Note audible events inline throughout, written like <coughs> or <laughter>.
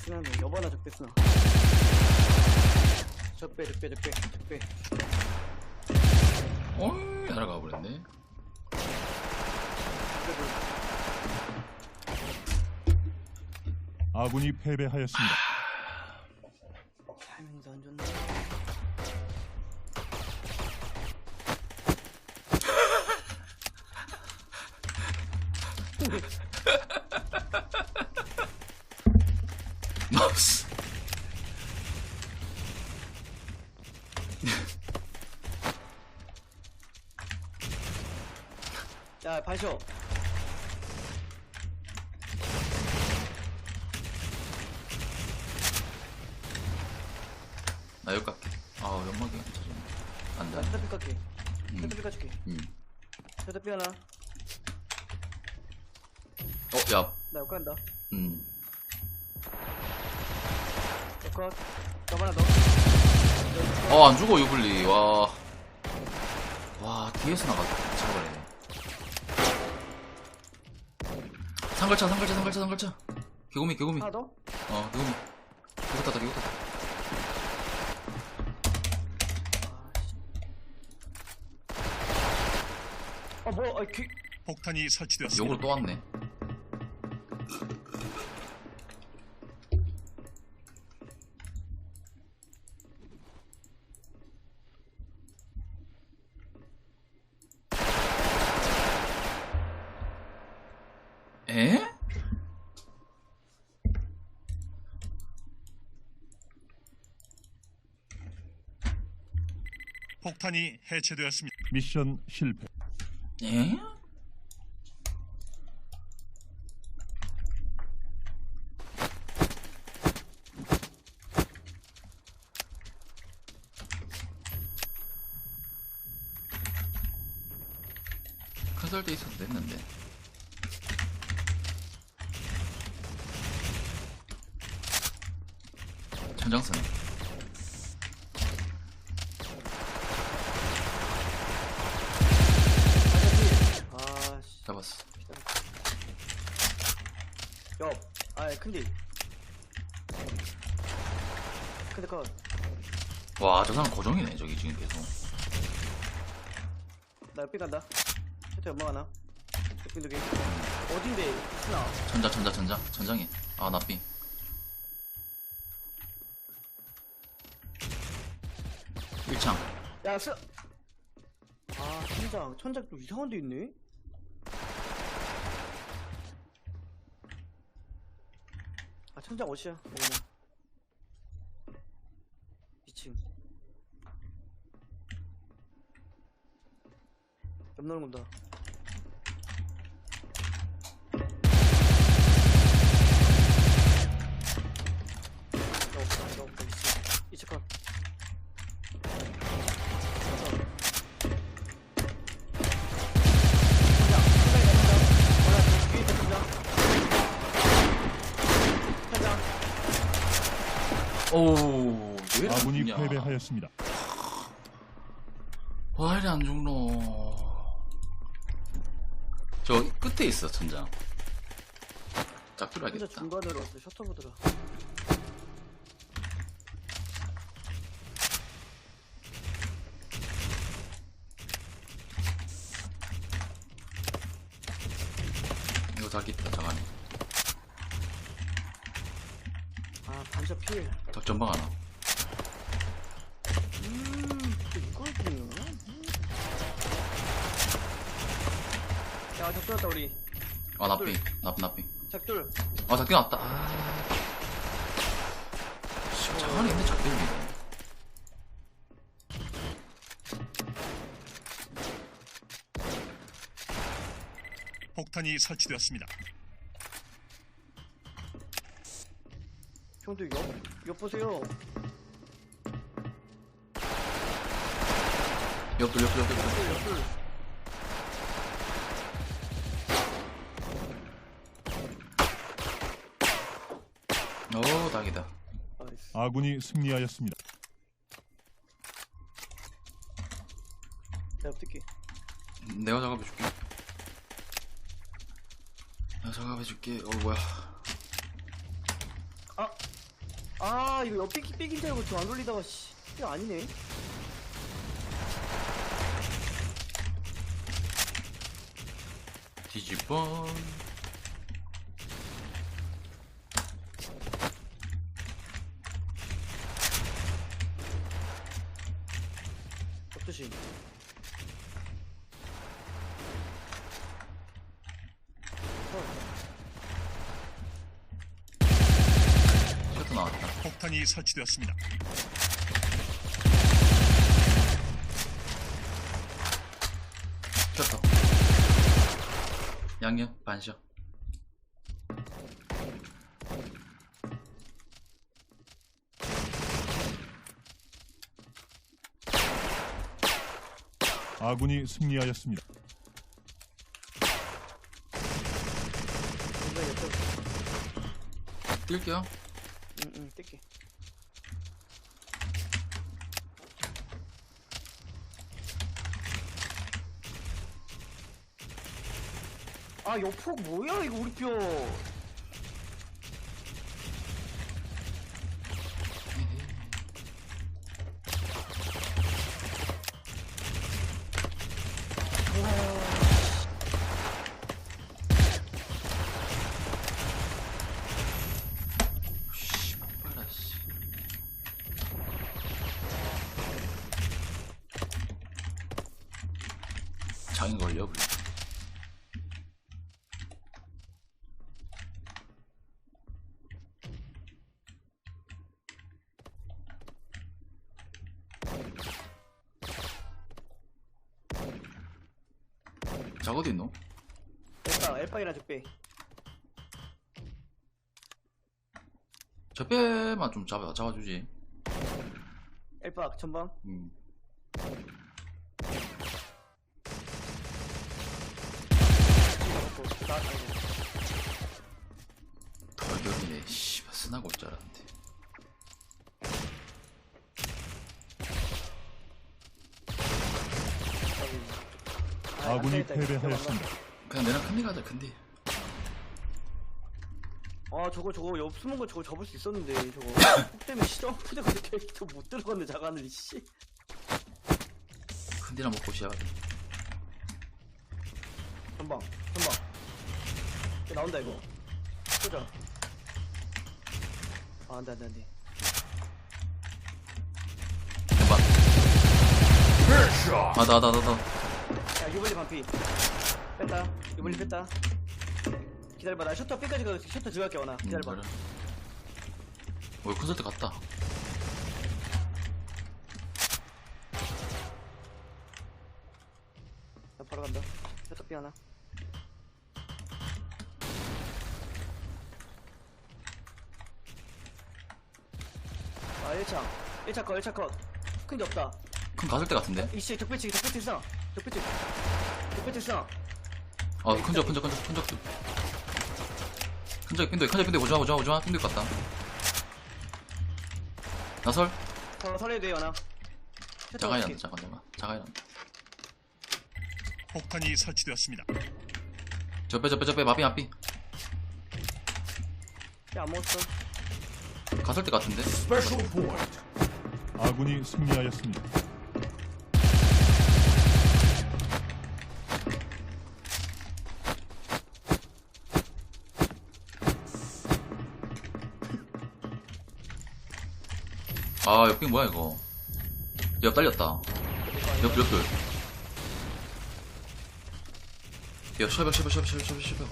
적대 쓰나네 여봐나 적대 쓰나 적배 적배 적배 적배. 어이 날아가 버렸네. 아군이 패배하였습니다. 타이밍도 안 좋네 <laughs> 야 반쇼 나 여기 갈게. 아 연막이 안 쳐졌네 나 안돼. 깎게. 음. 헤드피 깎줄게. 음. 헤드피 하나. 어 야. 나 여기 간다. 음. 여컷. 여봐나 더. 어, 안 죽어, 유블리. 와. 와, 뒤에서 나가, 잡아버리네. 상갈차, 상갈차, 상갈차, 상갈차. 개구미, 개구미. 하나 더? 어, 개구미. 이거 탔다, 이거 탔다. 아 뭐야 아 귀... 폭탄이 설치되었습니다. 욕으로 또 왔네. 에? 폭탄이 해체되었습니다. 미션 실패. 에? 컨설트 있어도 됐는데 천장선 큰디 근데 컷와저 사람 고정이네 저기 지금 계속. 나 옆에 간다. 세트 연막 하나? 옆에 두개 어딘데? 스나? 천장 천장 천장 천장에. 아 나 삐 일창. 야 스... 아 천장. 천장 또 이상한 데 있네 아 천장 어디야? 어머나 2층. 옆 나오는 건다 오 왜? 아군이 안 죽냐. 패배하였습니다. 와 이래 안 죽노 저 끝에 있어 천장 짝 혼자 들어야겠다 중간으로 왔어 셔터보드라 이거 다 있다 장 안에 아 반샷 필 덕전방 하나 음, 또 이걸 보냐? 야, 적돌 왔다, 우리. 아 나삐 나 나삐 작돌. 아 작게 났다 아 씨, 장 안에 있는 작들이네 폭탄이 설치되었습니다. 형들 옆, 옆 보세요. 옆돌 옆돌 옆돌 옆돌. 옆돌, 옆돌. 오 닭이다 나이스. 아군이 승리하였습니다. 내가 붙을게. 내가 작업해줄게 내가 작업해줄게 어 뭐야 아, 아 이거 옆 삑, 삑인 줄 알고 저안 돌리다가 씨 이게 아니네 뒤집어. 폭탄이 설치되었습니다. 셔터. 양념 반셔. 아군이 승리하였습니다. 뛸게요. 응응 뗄게 아 옆폭 뭐야? 이거 우리 뼈 작 어디 있노? 엘빵 엘빵이랑 적배 저 빼만 좀 잡아 잡아주지. 엘빵 전방 음. 나 아이고. 덜격이네. 씨발 쓰나고 올 줄 알았는데. 아, 아군이 이거. 패배하였습니다. 그냥 내랑 큰데 가자 큰데. 아 저거 저거 옆 숨은 거 저거 접을 수 있었는데 저거 <coughs> 폭 때문에 시점프가 그렇게 또못 들어갔네 자가는 씨 큰데나 먹고 시작. 전방 전방 이거 나온다 이거 쏘자 아 안돼 안돼 안돼 봐. 아, 나, 나, 나, 나. 야 유벌리 반피. 뺐다. 유벌리 뺐다. 기다려봐 나 셔터 B까지 가 셔터 들어갈게 원아. 기다려봐. 음, 그래. 어, 콘서트 갔다. 나 바로 간다. 셔터 B 하나. 아 1차. 1차 컷 1차 컷큰 게 없다. 큰 갔을 때 같은데? 이씨 적배치기 적배치기 상 적배치 기 적배치기 상 아, 큰적, 큰적, 큰적, 큰적. 큰적, 빈도에, 큰적, 빈도에, 오지마, 오지마, 오지마, 빈도에 갔다. 나설? 어, 설해도 돼요 나 자가이 난다, 잠깐, 잠깐. 자가이 난다. 폭탄이 설치되었습니다. 저 빼, 저 빼, 저 빼, 마비, 마비. 야안 먹었어 갔을 때 같은데? 아군이 승리하였습니다. 아, 옆빙 뭐야, 이거. 옆 달렸다. 옆, 옆, 옆. 야, 셔벽, 셔벽, 셔벽, 셔벽, 셔벽, 셔벽.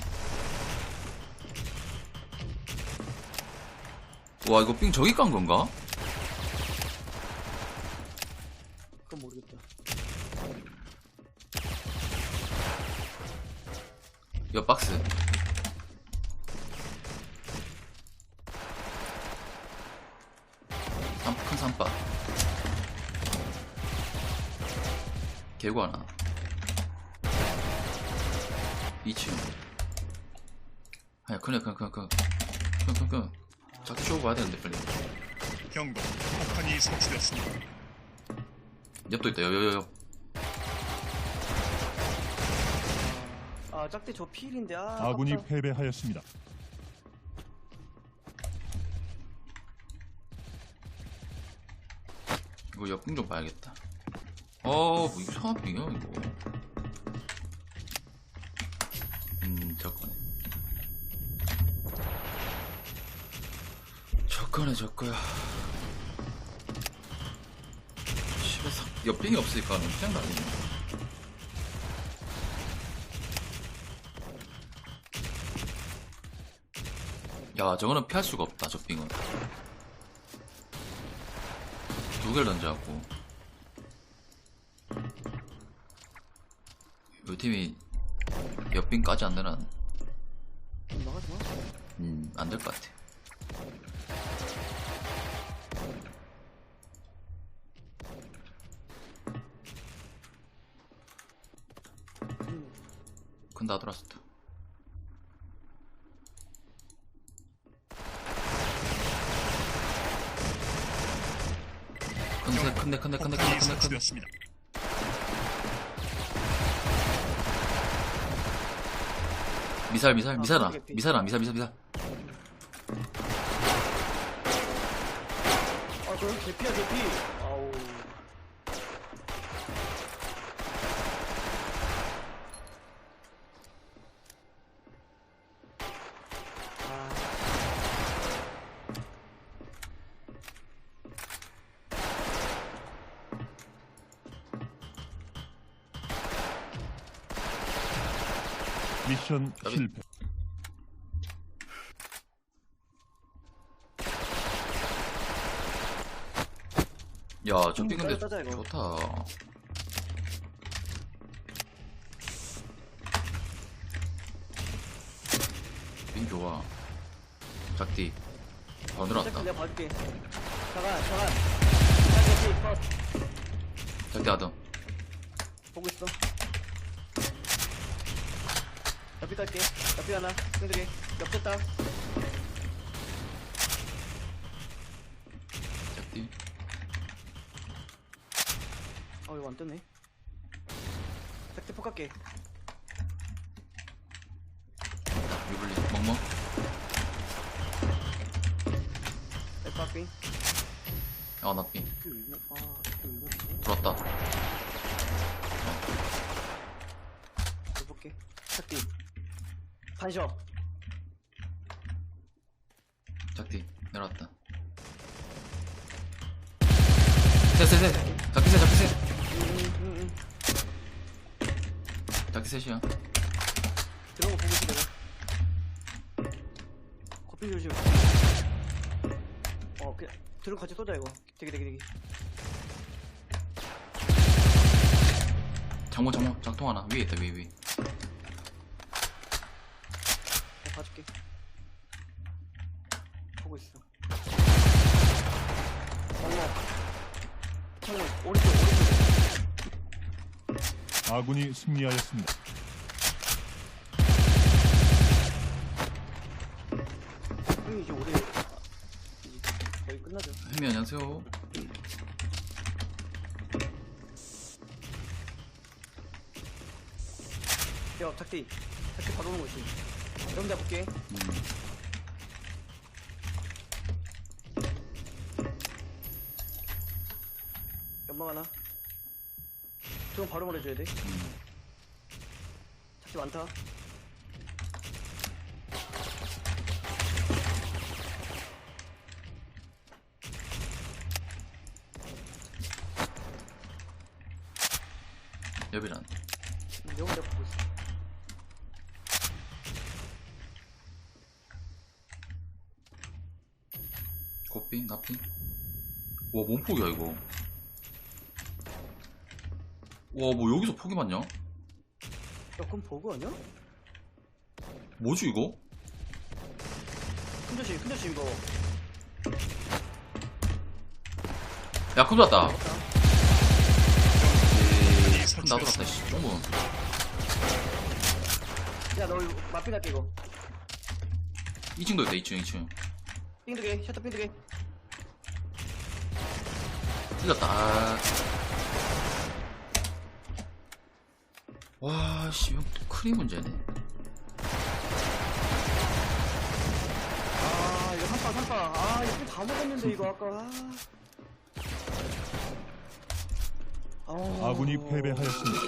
와, 이거 삥 저기 깐 건가? 그건 모르겠다 옆 박스. 삼바. 개구 하나. 2층. 아니야, 그냥, 그냥, 그냥, 그냥. 그냥, 그냥, 그냥. 자꾸 쇼고 가야 되는데, 빨리. 경고. 폭탄이 설치되었습니다. 옆도 있다, 옆. 아 짝대 저 필인데 아 아군이 아깝다. 패배하였습니다. 이거 옆빙 좀 봐야겠다. 어, 뭐 이상한 빙이야, 이거. 음, 저거네. 저거네, 저거야. 집에서 옆빙이 없으니까 그냥 다니네. 야, 저거는 피할 수가 없다, 저 빙은. 두 개를 던져갖고. 이 팀이 옆빙까지 안 되나? 음, 안 될 것 같아. 근데 다 돌았었다. 큰데, 큰데, 큰데, 큰데, 큰데, 큰데, 큰데. 설치되었습니다. 미사일, 미사일, 미사일아. 아, 개피. 미사일아, 미사일, 미사일, 미사일. 아, 저기 개피야, 개피. 미션 여기. 실패. 야, 저 음, 빙 근데 따자, 이거. 좋다. 빙 좋아. 작디. 더 늘었다. 잠깐 내가 봐줄게. 잠깐, 잠깐. 개피, 컷. 작디 하던. 보고 있어. 옆에 갈게. 옆에 하나. 흔들게. 옆에 딱. 잡디. 어, 이거 안 떴네. 짝대 폭 갈게. 유블리 먹먹. 에파 삥. 아, 나 삥. 들었다. 볼게. 짝대. 40. 작디 내려왔다 셋셋셋 작디 셋 작디 셋 음, 음, 음. 작디 셋이야 들어가 보고 싶다 내가. 커피 조심. 어, 그냥 들어 같이 쏘자 이거. 되게 되게 되게. 장모 장모 장통 하나 위에 있다 위에 위에 봐줄게. 보고 있어. 어머. 창문, 오른쪽, 오른쪽. 아군이 승리하였습니다. 형이 이제 이제 거의 끝나죠. 혜미, 안녕하세요. 야, 작디. 작디 바로 오는 거지. 볼게. 음. 연막 하나. 저건 바로 말해줘야 돼. 음. 작디 많다. 와, 뭔 폭이야, 이거. 와, 뭐 여기서 폭이 맞냐? 야, 그럼 버그 아니야? 뭐지, 이거? 큰 조심, 큰 조심, 이거. 야, 큰 들었다. 먹었다. 에이, 큰 나돌았다, 씨. 쫑문. 야, 너 이거 맛비 갈게, 이거. 2층도 있다, 2층, 2층. 삥두 개, 셔터 삥두 개. 틀렸다. 아. 와, 씨, 이거 또 크리 문제네. 아, 이거 한방, 한방. 아, 이거 다 먹었는데, 이거 아까. 아. 어... 아군이 패배하였습니다.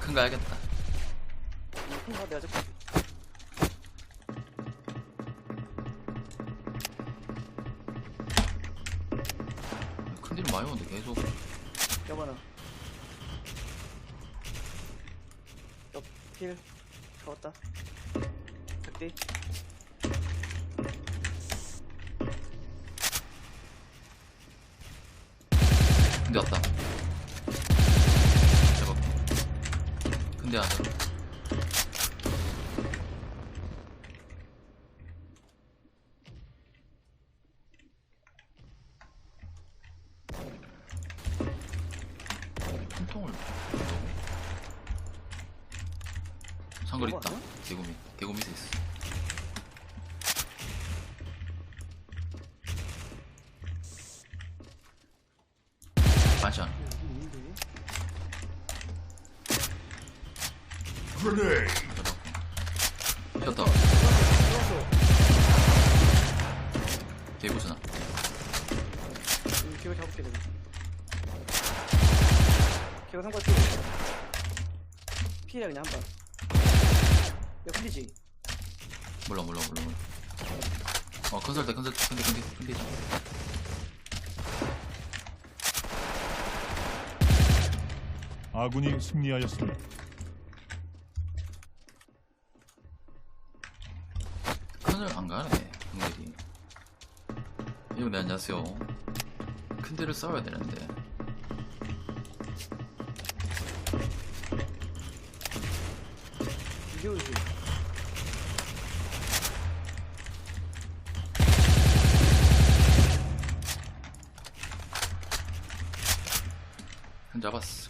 큰거 알겠다. 큰거 내가 잡고 많이 오는데 계속. 여봐라 옆필 잡았다 작디 근데 왔다. 잡았고. 근데 안 잡아. 기어 잡을게 내가 기어 상관 쭉 피해라 그냥 한번 야 풀리지 몰라 몰라 몰라 몰라. 어 컨설트 컨설트 컨디 컨디 컨디. 아군이 승리하였습니다. 큰일 안 가네 큰일이. 여러분 안녕하세요. 큰 데를 싸워야 되는데. 한 잡았어.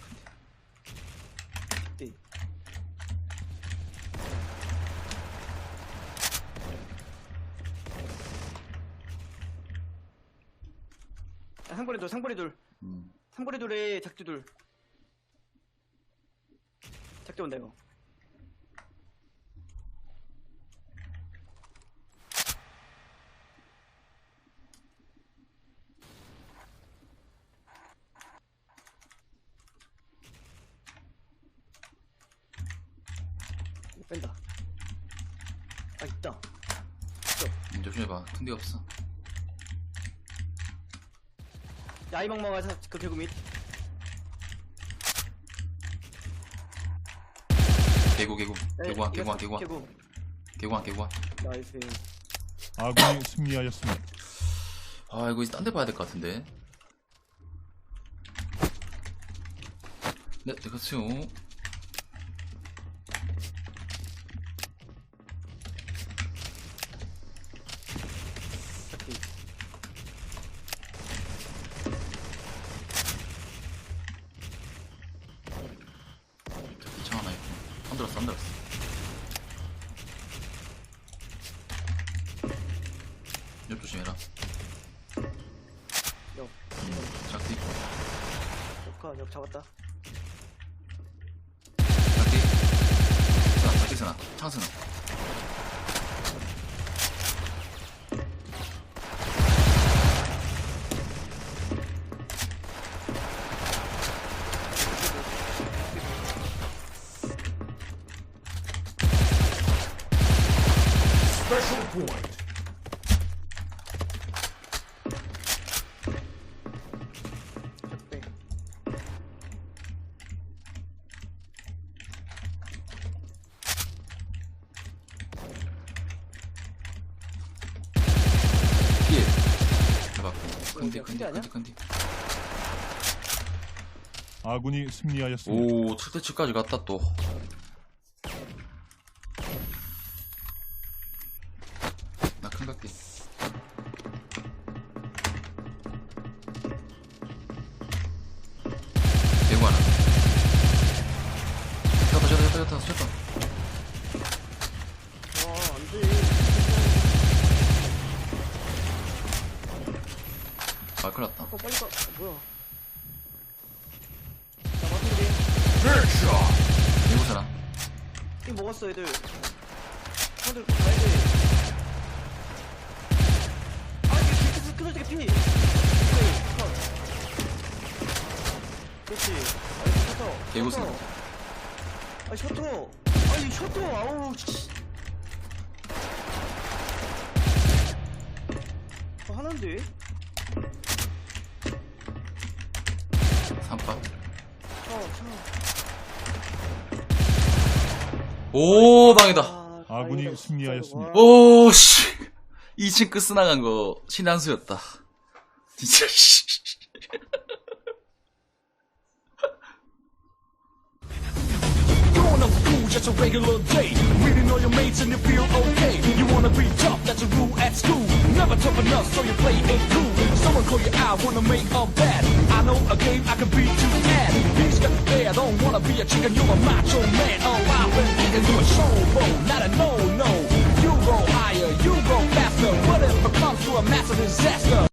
야, 상거리 둘 음. 상거리 둘에 작두 둘 작두 온다 이거 뺀다 아 있다 음, 조심해봐. 큰 데 없어. 야이멍멍아 그 개구 밑 개구 개구 개구한 개구한 개구한 개구 개구한 개구한. 나이스 아군이 승리하였습니다. 아 이거 이제 딴 데 봐야 될 것 같은데. 네, 그렇죠. 작디 기차 하나 있고. 안 들었어, 안 들었어. 옆 조심해라. 역 음, 작디, 역하 역 잡았다 작디. 스나, 작디 스나, 창 스나. 컨디, 야, 컨디, 컨디? 컨디. 아군이 승리하였습니다. 오, 7대7까지 갔다 또. 아, 큰일 났다. 어 빨리 가 아, 뭐야 자 마틴들이 대구 사람. 이 먹었어 애들 형들 가야 돼 아, 이게 그, 그, 그, 그, 피! 컷. 그렇지. 아니, 셔터. 개고수. 셔터. 아, 셔터. 아니, 셔터. 아우, 씨. 어, 하나인데? 오, 방이다. 아, 아군이 승리하였습니다. 진짜로. 오, 씨. 2층 끝스 나간 거, 신의 한 수였다. 진짜, 씨. Going up school, just a regular day. Reading all your mates and you feel okay. You wanna be tough, that's a rule at school. Never tough enough, so you play it cool. Someone call you out, wanna make a bet. Know a game I can beat you at. He's got bear, don't wanna be a chicken, you're a macho man. Oh, I've been thinking you a showboat, not a no-no. You go higher, you go faster. What if it comes to a massive disaster?